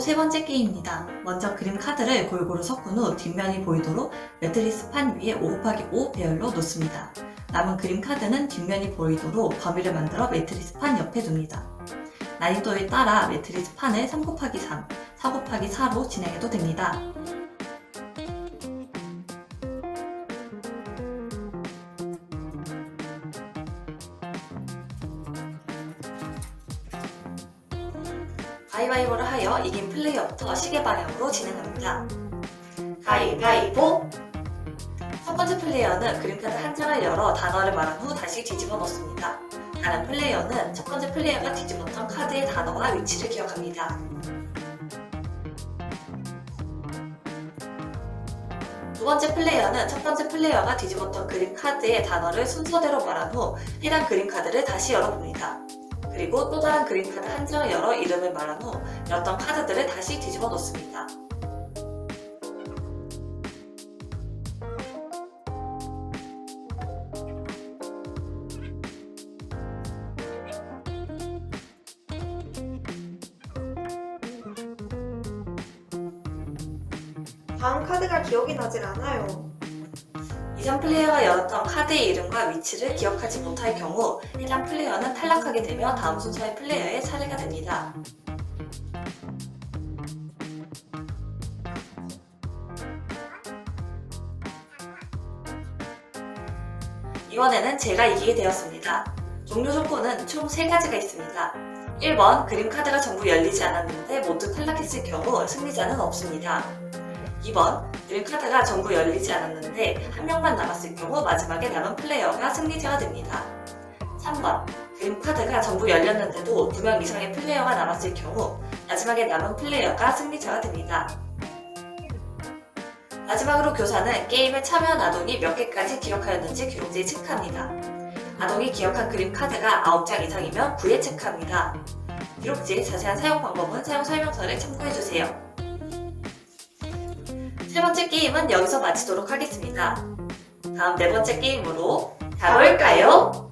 세 번째 게임입니다. 먼저 그림 카드를 골고루 섞은 후 뒷면이 보이도록 매트리스 판 위에 5 곱하기 5 배열로 놓습니다. 남은 그림 카드는 뒷면이 보이도록 범위를 만들어 매트리스 판 옆에 둡니다. 난이도에 따라 매트리스 판을 3 곱하기 3, 4 곱하기 4로 진행해도 됩니다. 가위바위보를 하여 이긴 플레이어부터 시계 방향으로 진행합니다. 가위바위보! 첫 번째 플레이어는 그림카드 한 장을 열어 단어를 말한 후 다시 뒤집어 놓습니다. 다른 플레이어는 첫 번째 플레이어가 뒤집었던 카드의 단어와 위치를 기억합니다. 두 번째 플레이어는 첫 번째 플레이어가 뒤집었던 그림 카드의 단어를 순서대로 말한 후 해당 그림 카드를 다시 열어봅니다. 그리고 또 다른 그림 카드 한 장을 열어 이름을 말한 후 열었던 카드들을 다시 뒤집어 놓습니다. 다음 카드가 기억이 나질 않아요. 이전 플레이어가 열었던 카드의 이름과 위치를 기억하지 못할 경우 해당 플레이어는 탈락하게 되며 다음 순서의 플레이어의 차례가 됩니다. 이번에는 제가 이기게 되었습니다. 종료 조건은 총 3가지가 있습니다. 1번 그림 카드가 전부 열리지 않았는데 모두 탈락했을 경우 승리자는 없습니다. 2번 그림 카드가 전부 열리지 않았는데 한 명만 남았을 경우 마지막에 남은 플레이어가 승리자가 됩니다. 3번 그림 카드가 전부 열렸는데도 2명 이상의 플레이어가 남았을 경우 마지막에 남은 플레이어가 승리자가 됩니다. 마지막으로 교사는 게임에 참여한 아동이 몇 개까지 기억하였는지 기록지에 체크합니다. 아동이 기억한 그림 카드가 9장 이상이면 9에 체크합니다. 기록지의 자세한 사용 방법은 사용 설명서를 참고해주세요. 세 번째 게임은 여기서 마치도록 하겠습니다. 다음 네 번째 게임으로 가볼까요?